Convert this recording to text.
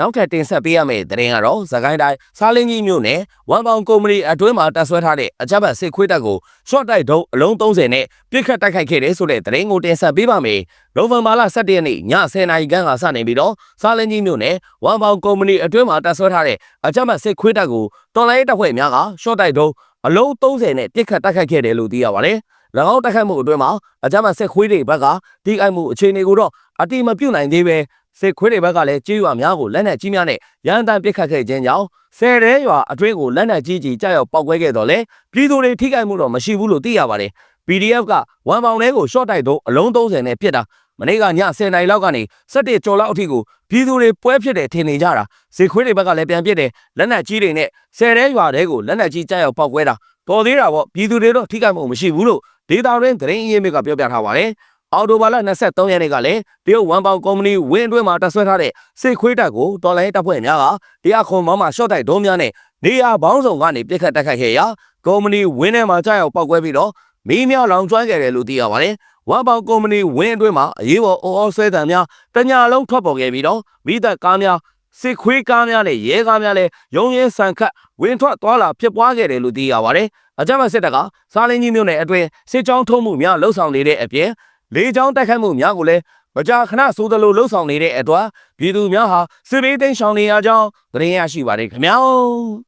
နောက်ထပ်တင်ဆက်ပေးရမယ့်သတင်းကတော့သခိုင်းတိုင်းစားလင်းကြီးမြို့နယ်ဝမ်ပေါင်ကုမ္ပဏီအတွင်းမှာတပ်ဆွဲထားတဲ့အကြမ်းဖက်စစ်ခွေးတပ်ကိုရှော့တိုက်ဒုံးအလုံး30နဲ့ပြစ်ခတ်တိုက်ခိုက်ခဲ့တယ်ဆိုတဲ့သတင်းကိုတင်ဆက်ပေးပါမယ်။နိုဝင်ဘာလ17ရက်နေ့ည10:00နာရီခန့်ကစနေပြီးတော့စားလင်းကြီးမြို့နယ်ဝမ်ပေါင်ကုမ္ပဏီအတွင်းမှာတပ်ဆွဲထားတဲ့အကြမ်းဖက်စစ်ခွေးတပ်ကိုတော်လိုင်းတပ်ဖွဲ့များကရှော့တိုက်ဒုံးအလုံး30နဲ့ပြစ်ခတ်တိုက်ခိုက်ခဲ့တယ်လို့သိရပါတယ်။၎င်းတိုက်ခိုက်မှုအတွင်းမှာအကြမ်းဖက်စစ်ခွေးတွေဘက်ကတိအိုက်မှုအခြေအနေကိုတော့အတိမပြုတ်နိုင်သေးပဲ စစ်ခွေးတွေဘက်ကလည်းကြေးရွာများကိုလက်နက်ကြီးများနဲ့ရန်တမ်းပစ်ခတ်ခဲ့ခြင်းကြောင့်ဆယ်ရဲရွာအတွင်းကိုလက်နက်ကြီးကြီးကြောက်ရောက်ပောက်ကွဲခဲ့တော့လေပြည်သူတွေထိခိုက်မှုတော့မရှိဘူးလို့သိရပါတယ်။ PDF ကဝမ်ပေါင်ထဲကိုရှော့တိုက်တော့အလုံး30နဲ့ပြစ်တာမနေ့ကည10နာရီလောက်ကနေ17ကျော်လောက်အထိကိုပြည်သူတွေပွဲဖြစ်တယ်ထင်နေကြတာစစ်ခွေးတွေဘက်ကလည်းပြန်ပစ်တယ်လက်နက်ကြီးတွေနဲ့ဆယ်ရဲရွာထဲကိုလက်နက်ကြီးကြောက်ရောက်ပောက်ကွဲတာပေါ်သေးတာပေါ့ပြည်သူတွေတော့ထိခိုက်မှုမရှိဘူးလို့ဒေတာရင်းသတင်းအရင်းမြစ်ကပြောပြထားပါတယ်။ အော်တိုဘာလ23ရက်နေ့ကလည်းတရုတ်ဝမ်ပေါင်ကုမ္ပဏီဝင်းအတွင်းမှာတပ်ဆွဲထားတဲ့စစ်ခွေးတပ်ကိုတော်လိုင်းတပ်ဖွဲ့များကတရားခွန်မောင်းမှာရှော့တိုက်ဒုံးများနဲ့နေရာပေါင်းစုံကနေပြစ်ခတ်တိုက်ခိုက်ခဲ့ရာကုမ္ပဏီဝင်းထဲမှာကြောက်ရောက်ပောက်ကွဲပြီးတော့မီးများလောင်ကျွမ်းခဲ့တယ်လို့သိရပါတယ်။ဝမ်ပေါင်ကုမ္ပဏီဝင်းအတွင်းမှာအရေးပေါ်အော်အော်ဆွဲတံများတညာလုံးထွက်ပေါ်ခဲ့ပြီးတော့မိသက်ကားများစစ်ခွေးကားများနဲ့ရဲကားများလည်းရုံရင်းဆန်ခတ်ဝင်ထွက်သွားလာဖြစ်ပွားခဲ့တယ်လို့သိရပါတယ်။အကြမ်းဖက်စစ်တပ်ကစားလင်းကြီးမြို့နယ်အတွင်းစစ်ကြောင်းထုံးမှုများလှုပ်ဆောင်နေတဲ့အပြင် လေကြောင်းတိုက်ခိုက်မှုများကိုလည်းမကြာခဏဆိုသလိုလှုပ်ဆောင်နေတဲ့အတွက်ပြည်သူများဟာစစ်ဘေးသိမ်းရှောင်နေရကြောင်းသတင်းရရှိပါတယ်ခင်ဗျာ